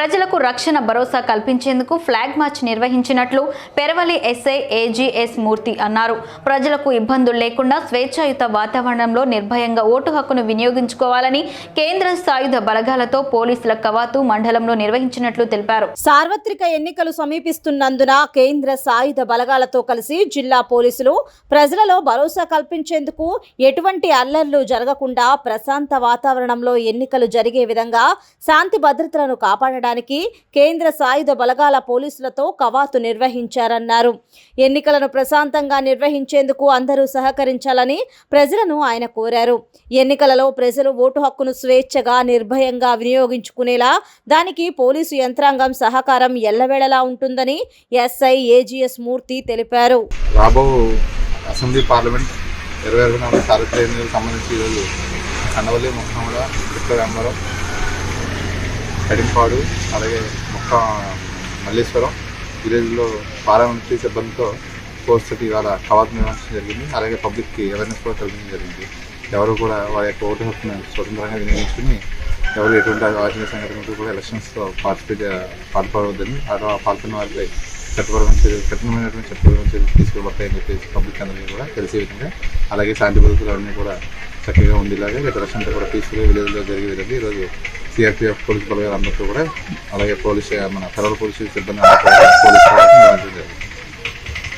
ప్రజలకు రక్షణ భరోసా కల్పించేందుకు ఫ్లాగ్ మార్చ్ నిర్వహించినట్లు పెరవలి ఎస్ఐ ఏజీఎస్ మూర్తి అన్నారు. ప్రజలకు ఇబ్బందులు లేకుండా స్వేచ్ఛాయుత వాతావరణంలో నిర్భయంగా ఓటు హక్కును వినియోగించుకోవాలని కేంద్ర సాయుధ బలగాలతో పోలీసుల కవాతు మండలంలో నిర్వహించినట్లు తెలిపారు. సార్వత్రిక ఎన్నికలు సమీపిస్తున్నందున కేంద్ర సాయుధ బలగాలతో కలిసి జిల్లా పోలీసులు ప్రజలలో భరోసా కల్పించేందుకు ఎటువంటి అల్లర్లు జరగకుండా ప్రశాంత వాతావరణంలో ఎన్నికలు జరిగే విధంగా శాంతి భద్రతలను కాపాడడానికి కేంద్ర సాయుధ బలగాల పోలీసులతో కవాతు నిర్వహించారన్నారు. ఎన్నికలను ప్రశాంతంగా నిర్వహించేందుకు అందరూ సహకరించాలని ప్రజలను ఆయన కోరారు. ఎన్నికలలో ప్రజలు ఓటు హక్కును స్వేచ్ఛగా నిర్భయంగా వినియోగించుకునేలా దానికి పోలీసు యంత్రాంగం సహకారం ఎల్లవేళలా ఉంటుందని ఎస్ఐ ఏజీఎస్ మూర్తి తెలిపారు. రాబో అసెంబ్లీ పార్లమెంట్ ఇరవై ఇరవై నాలుగు సార్వత్రిక ఎన్నికలకు సంబంధించి ఈరోజు కండవల్లి ముఖంలో ఇక్కడ కడింపాడు అలాగే మొక్క మల్లేశ్వరం విలేజ్లో పారామిలిటరీ సిబ్బందితో పోస్ట్ ఇవాళ కవాతు నిర్వహించడం జరిగింది. అలాగే పబ్లిక్కి అవేర్నెస్ కూడా కలిగించడం జరిగింది. ఎవరు కూడా వారి యొక్క ఓటు హక్కును స్వతంత్రంగా వినియోగించుకుని ఎవరు ఎటువంటి అవాంఛనీయ సంఘటన కూడా ఎలక్షన్స్లో పార్టిసిపేట్ పాల్పడవద్దని అలా పాల్గొన్న వారిపై చట్టపరమైన చర్యలు కఠినమైనటువంటి చట్టపరమైన చర్యలు తీసుకోబడతాయని చెప్పేసి పబ్లిక్ అందరినీ కూడా తెలిసే విధంగా అలాగే శాంతి భద్రతలు అన్నీ కూడా చక్కగా ఉండేలాగా రేపు ఎలక్షన్ కూడా పీస్ఫుల్గా విలేజ్లో జరిగే విధంగా ఈరోజు సిఆర్పిఎఫ్ పోలీస్ బలగాలు అందరితో కూడా అలాగే పోలీసు మన ఫెడరల్ పోలీసు సిబ్బంది అందరితో పోలీస్